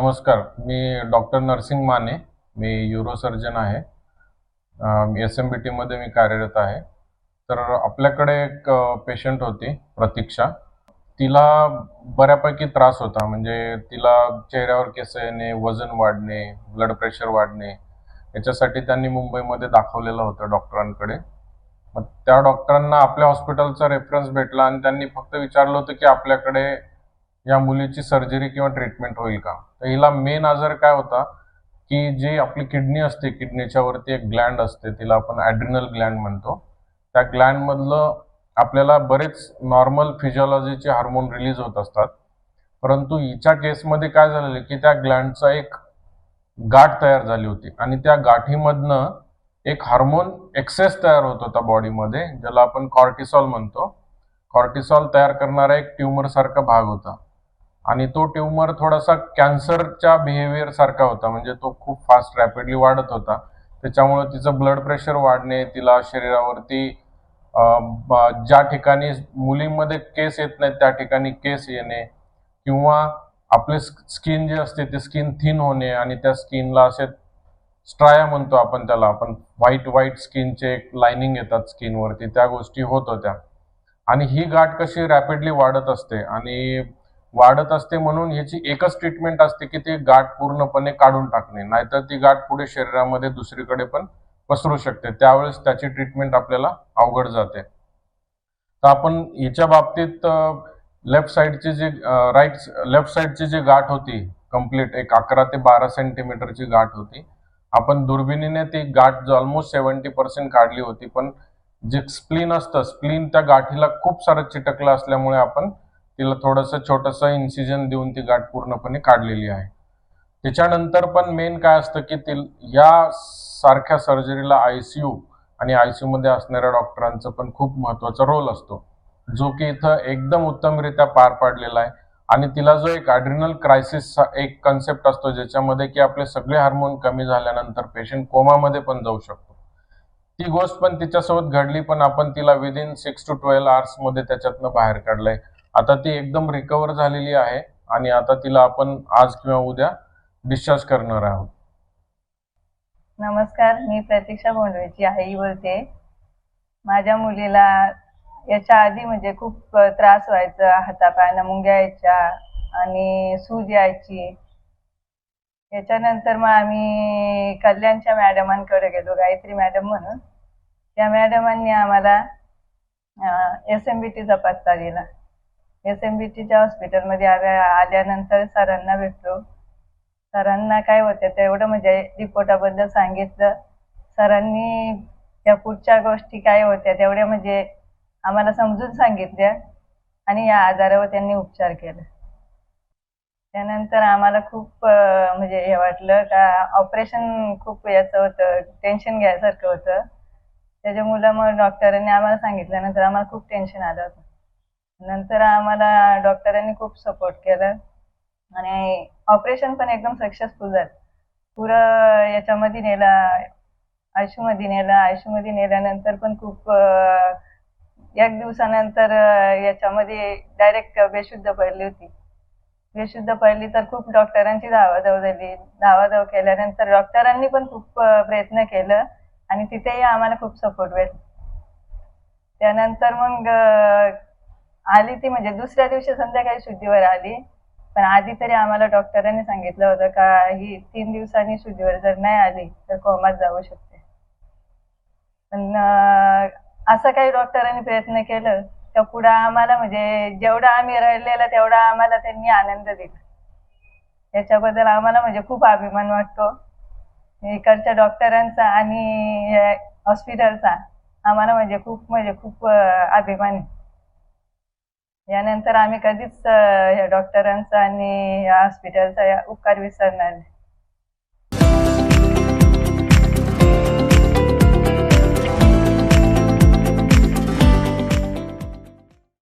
नमस्कार मी डॉक्टर नरसिंग माने मी युरोसर्जन आहे. एस एम बी टीमध्ये मी कार्यरत आहे. तर आपल्याकडे एक पेशंट होती प्रतीक्षा. तिला बऱ्यापैकी त्रास होता म्हणजे तिला चेहऱ्यावर केस येणे वजन वाढणे ब्लड प्रेशर वाढणे याच्यासाठी त्यांनी मुंबईमध्ये दाखवलेलं होतं डॉक्टरांकडे. मग त्या डॉक्टरांना आपल्या हॉस्पिटलचा रेफरन्स भेटला आणि त्यांनी फक्त विचारलं होतं की आपल्याकडे या मुलीची सर्जरी किंवा ट्रीटमेंट होईल का? तर हिला मेन आजार काय होता की जी आपली किडनी असते किडनीच्या वरती एक ग्लँड असते तिला आपण ॲड्रिनल ग्लँड म्हणतो. त्या ग्लँडमधलं आपल्याला बरेच नॉर्मल फिजिओलॉजीचे हार्मोन रिलीज होत असतात. परंतु हिच्या केसमध्ये काय झालेलं की त्या ग्लँडचा एक गाठ तयार झाली होती आणि त्या गाठीमधनं एक हार्मोन एक्सेस तयार होत होता बॉडीमध्ये ज्याला आपण कॉर्टिसॉल म्हणतो. कॉर्टिसॉल तयार करणारा एक ट्युमरसारखा भाग होता. आणि तो ट्युमर थोडासा कॅन्सरच्या बिहेवियर सारखा होता. म्हणजे तो खूप फास्ट रॅपिडली वाढत होता. त्याच्यामुळे तिचं ब्लड प्रेशर वाढणे तिला शरीरावरती ज्या ठिकाणी मुलींमध्ये केस येत नाहीत त्या ठिकाणी केस येणे किंवा आपले स्किन जे असते ते स्किन थिन होणे आणि त्या स्किनला असे स्ट्राया म्हणतो आपण त्याला. आपण व्हाईट व्हाईट स्किनचे एक लाइनिंग येतात स्किनवरती त्या गोष्टी होत होत्या. आणि ही गाठ कशी रॅपिडली वाढत असते आणि वाढत असते म्हणून ह्याची एकच ट्रीटमेंट असते की ती गाठ पूर्णपणे काढून टाकणे. नाहीतर ती गाठ पुढे शरीरामध्ये दुसरीकडे पण पसरू शकते. त्यावेळेस त्याची ट्रीटमेंट आपल्याला अवघड जाते. तर आपण याच्या बाबतीत लेफ्ट साईडची जी राईट लेफ्ट साईडची जी गाठ होती कंप्लीट एक अकरा ते बारा सेंटीमीटरची गाठ होती. आपण दुर्बिणीने ती गाठ ऑलमोस्ट सेवन्टी पर्सेंट काढली होती पण जे स्प्लीन असतं स्प्लीन त्या गाठीला खूप सारं चिटकलं असल्यामुळे आपण तिला थोडंसं छोटंसं इन्सिजन देऊन ती गाठ पूर्णपणे काढलेली आहे. त्याच्यानंतर पण मेन काय असतं की ती या सारख्या सर्जरीला आय सी यू आणि आय सी मध्ये असणाऱ्या डॉक्टरांचं पण खूप महत्त्वाचा रोल असतो. जो की इथं एकदम उत्तमरित्या पार पाडलेला आहे. आणि तिला जो एक ॲड्रिनल क्रायसिस एक कन्सेप्ट असतो ज्याच्यामध्ये की आपले सगळे हार्मोन कमी झाल्यानंतर पेशंट कोमामध्ये पण जाऊ शकतो. ती गोष्ट पण तिच्यासोबत घडली पण आपण तिला विदिन सिक्स टू ट्वेल्व आवर्समध्ये त्याच्यातनं बाहेर काढलंय. आता ती एकदम रिकवर झालेली आहे आणि आता तिला आपण आज किंवा उद्या डिस्चार्ज करणार आहोत. नमस्कार मी प्रतीक्षा बोंडवेची आई बोलते माझ्या मुलीला याच्या आधी म्हणजे खूप त्रास व्हायचा हातापायाला मुंग्या यायच्या आणि सूज यायची. याच्यानंतर मग आम्ही कल्याणच्या मॅडमांकडे गेलो गायत्री मॅडम म्हणून. त्या मॅडमांनी आम्हाला एस एम बी टीचा पत्ता दिला. एस एम बी टीच्या हॉस्पिटलमध्ये आल्या आल्यानंतर सरांना भेटलो. सरांना काय होतं तेवढं म्हणजे रिपोर्टाबद्दल सांगितलं. सरांनी त्या पुढच्या गोष्टी काय होत्या तेवढ्या म्हणजे आम्हाला समजून सांगितल्या आणि या आजारावर त्यांनी उपचार केला. त्यानंतर आम्हाला खूप म्हणजे हे वाटलं का ऑपरेशन खूप याचं होतं टेन्शन घ्यायसारखं होतं. त्याच्यामुळं मग डॉक्टरांनी आम्हाला सांगितल्यानंतर आम्हाला खूप टेन्शन आलं होतं. नंतर आम्हाला डॉक्टरांनी खूप सपोर्ट केला. आणि ऑपरेशन पण एकदम सक्सेसफुल झालं. पुरं याच्यामध्ये नेला आयुष्यमध्ये नेला आयुष्यमध्ये नेल्यानंतर पण खूप एक दिवसानंतर याच्यामध्ये डायरेक्ट बेशुद्ध पडली होती. बेशुद्ध पडली तर खूप डॉक्टरांची धावाधाव झाली. धावाधाव केल्यानंतर डॉक्टरांनी पण खूप प्रयत्न केलं आणि तिथेही आम्हाला खूप सपोर्ट भेटला. त्यानंतर मग आली ती म्हणजे दुसऱ्या दिवशी संध्याकाळी शुद्धीवर आली. पण आधी तरी आम्हाला डॉक्टरांनी सांगितलं होतं का ही तीन दिवसांनी शुद्धीवर जर नाही आली तर कोमात जाऊ शकते. पण असं काही डॉक्टरांनी प्रयत्न केलं तर पुढं आम्हाला म्हणजे जेवढा आम्ही रडलेला तेवढा आम्हाला त्यांनी आनंद दिला. याच्याबद्दल आम्हाला म्हणजे खूप अभिमान वाटतो. इकडच्या डॉक्टरांचा आणि हॉस्पिटलचा आम्हाला म्हणजे खूप म्हणजे खूप अभिमान आहे. यानंतर आम्ही कधीच या डॉक्टरांचा आणि या हॉस्पिटलचा या उपकार विसरणार नाही.